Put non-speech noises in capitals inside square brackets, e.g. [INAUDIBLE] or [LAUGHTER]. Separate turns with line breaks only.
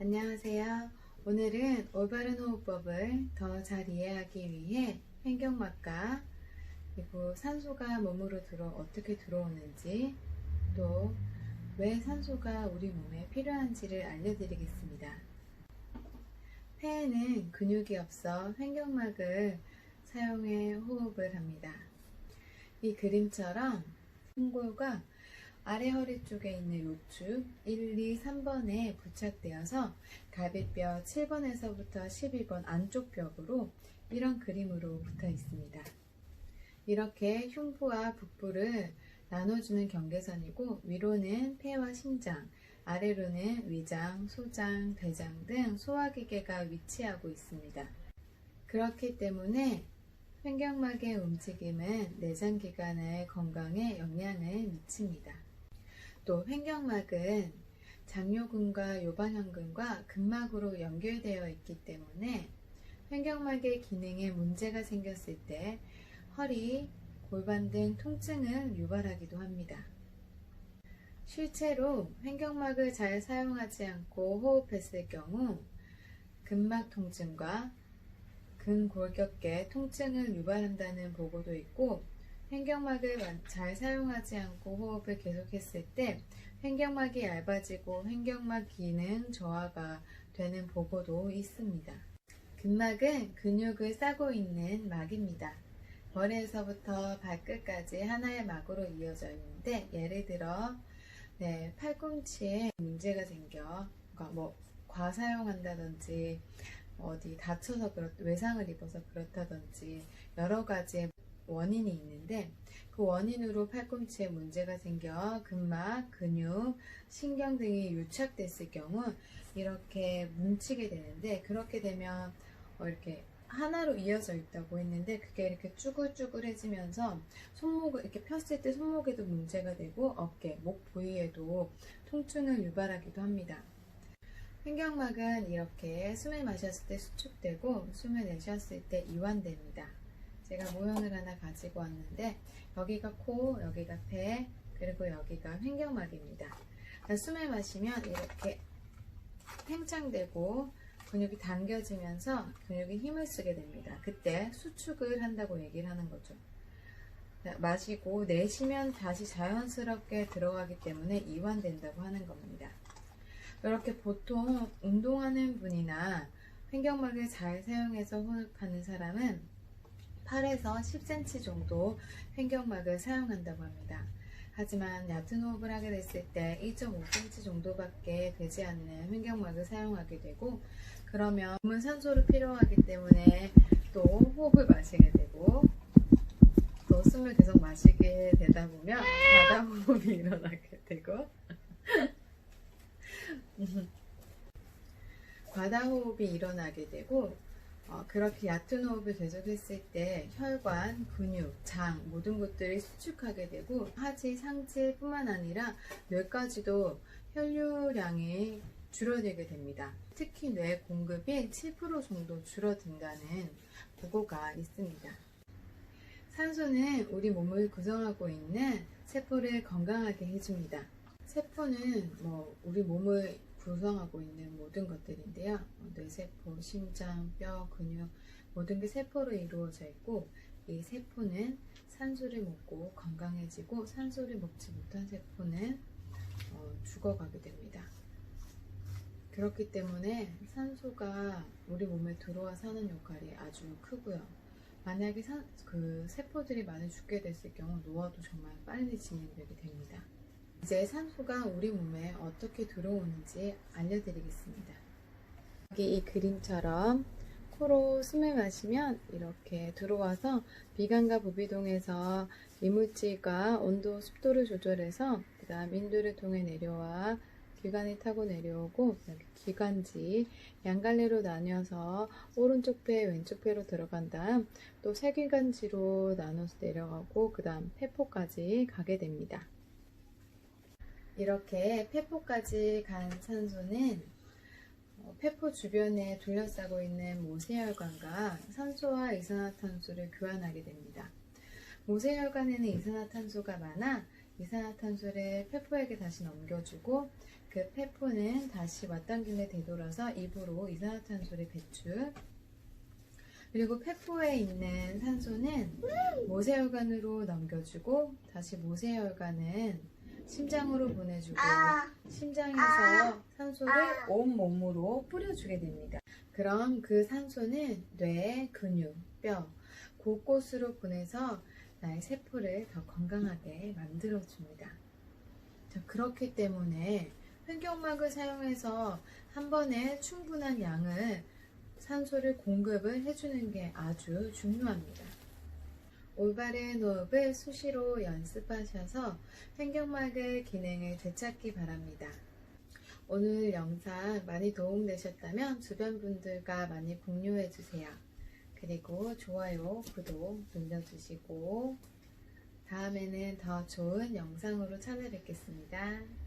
안녕하세요. 오늘은 올바른 호흡법을 더 잘 이해하기 위해 횡격막과 그리고 산소가 몸으로 들어 어떻게 들어오는지 또 왜 산소가 우리 몸에 필요한지를 알려드리겠습니다. 폐에는 근육이 없어 횡격막을 사용해 호흡을 합니다. 이 그림처럼 흉골과 아래 허리 쪽에 있는 요축 1, 2, 3번에 부착되어서 갈비뼈 7번에서부터 12번 안쪽 벽으로 이런 그림으로 붙어 있습니다. 이렇게 흉부와 북부를 나눠주는 경계선이고 위로는 폐와 심장, 아래로는 위장, 소장, 대장 등 소화기계가 위치하고 있습니다. 그렇기 때문에 횡격막의 움직임은 내장기관의 건강에 영향을 미칩니다. 또 횡격막은 장요근과 요방형근과 근막으로 연결되어 있기 때문에 횡격막의 기능에 문제가 생겼을 때 허리, 골반 등 통증을 유발하기도 합니다. 실제로 횡격막을 잘 사용하지 않고 호흡했을 경우 근막 통증과 근골격계 통증을 유발한다는 보고도 있고 횡격막을 잘 사용하지 않고 호흡을 계속했을 때 횡격막이 얇아지고 횡격막 기능 저하가 되는 보고도 있습니다. 근막은 근육을 싸고 있는 막입니다. 머리에서부터 발끝까지 하나의 막으로 이어져 있는데 예를 들어 네, 팔꿈치에 문제가 생겨 그러니까 뭐 과사용한다든지 어디 다쳐서 그렇 외상을 입어서 그렇다든지 여러 가지의 원인이 있는데 그 원인으로 팔꿈치에 문제가 생겨 근막, 근육, 신경 등이 유착됐을 경우 이렇게 뭉치게 되는데 그렇게 되면 어, 이렇게 하나로 이어져 있다고 했는데 그게 이렇게 쭈글쭈글해지면서 손목을 이렇게 폈을 때 손목에도 문제가 되고 어깨, 목 부위에도 통증을 유발하기도 합니다. 횡격막은 이렇게 숨을 마셨을 때 수축되고 숨을 내쉬었을 때 이완됩니다. 제가 모형을 하나 가지고 왔는데 여기가 코, 여기가 폐, 그리고 여기가 횡격막입니다. 숨을 마시면 이렇게 팽창되고 근육이 당겨지면서 근육이 힘을 쓰게 됩니다. 그때 수축을 한다고 얘기를 하는 거죠. 마시고 내쉬면 다시 자연스럽게 들어가기 때문에 이완된다고 하는 겁니다. 이렇게 보통 운동하는 분이나 횡격막을 잘 사용해서 호흡하는 사람은 8에서 10cm 정도 횡격막을 사용한다고 합니다. 하지만 얕은 호흡을 하게 됐을 때 1.5cm 정도밖에 되지 않는 횡격막을 사용하게 되고 그러면 몸은 산소를 필요하기 때문에 또 호흡을 마시게 되고 또 숨을 계속 마시게 되다 보면 바다 호흡이 [LAUGHS] 일어나게 되고 [LAUGHS] 과다 호흡이 일어나게 되고 어, 그렇게 얕은 호흡을 계속했을 때 혈관, 근육, 장 모든 것들이 수축하게 되고 하지, 상체뿐만 아니라 뇌까지도 혈류량이 줄어들게 됩니다. 특히 뇌 공급이 7% 정도 줄어든다는 보고가 있습니다. 산소는 우리 몸을 구성하고 있는 세포를 건강하게 해줍니다. 세포는 뭐 우리 몸을 구성하고 있는 모든 것들인데요. 뇌세포, 심장, 뼈, 근육 모든 게 세포로 이루어져 있고 이 세포는 산소를 먹고 건강해지고 산소를 먹지 못한 세포는 어, 죽어가게 됩니다. 그렇기 때문에 산소가 우리 몸에 들어와 사는 역할이 아주 크고요. 만약에 산, 그 세포들이 많이 죽게 됐을 경우 노화도 정말 빨리 진행되게 됩니다. 이제 산소가 우리 몸에 어떻게 들어오는지 알려드리겠습니다. 여기 이 그림처럼 코로 숨을 마시면 이렇게 들어와서 비강과 부비동에서 이물질과 온도, 습도를 조절해서 그 다음 인두를 통해 내려와 기관을 타고 내려오고 기관지 양갈래로 나뉘어서 오른쪽 폐, 왼쪽 폐로 들어간 다음 또 세기관지로 나눠서 내려가고 그 다음 폐포까지 가게 됩니다. 이렇게 폐포까지 간 산소는 어, 폐포 주변에 둘러싸고 있는 모세혈관과 산소와 이산화탄소를 교환하게 됩니다. 모세혈관에는 이산화탄소가 많아 이산화탄소를 폐포에게 다시 넘겨주고 그 폐포는 다시 왔던 길에 되돌아서 입으로 이산화탄소를 배출. 그리고 폐포에 있는 산소는 모세혈관으로 넘겨주고 다시 모세혈관은 심장으로 보내주고 심장에서 산소를 온 몸으로 뿌려주게 됩니다. 그럼 그 산소는 뇌, 근육, 뼈 곳곳으로 보내서 나의 세포를 더 건강하게 만들어줍니다. 자, 그렇기 때문에 횡격막을 사용해서 한 번에 충분한 양을 산소를 공급을 해주는 게 아주 중요합니다. 올바른 호흡을 수시로 연습하셔서 횡격막의 기능을 되찾기 바랍니다. 오늘 영상 많이 도움되셨다면 주변 분들과 많이 공유해 주세요. 그리고 좋아요, 구독 눌러주시고 다음에는 더 좋은 영상으로 찾아뵙겠습니다.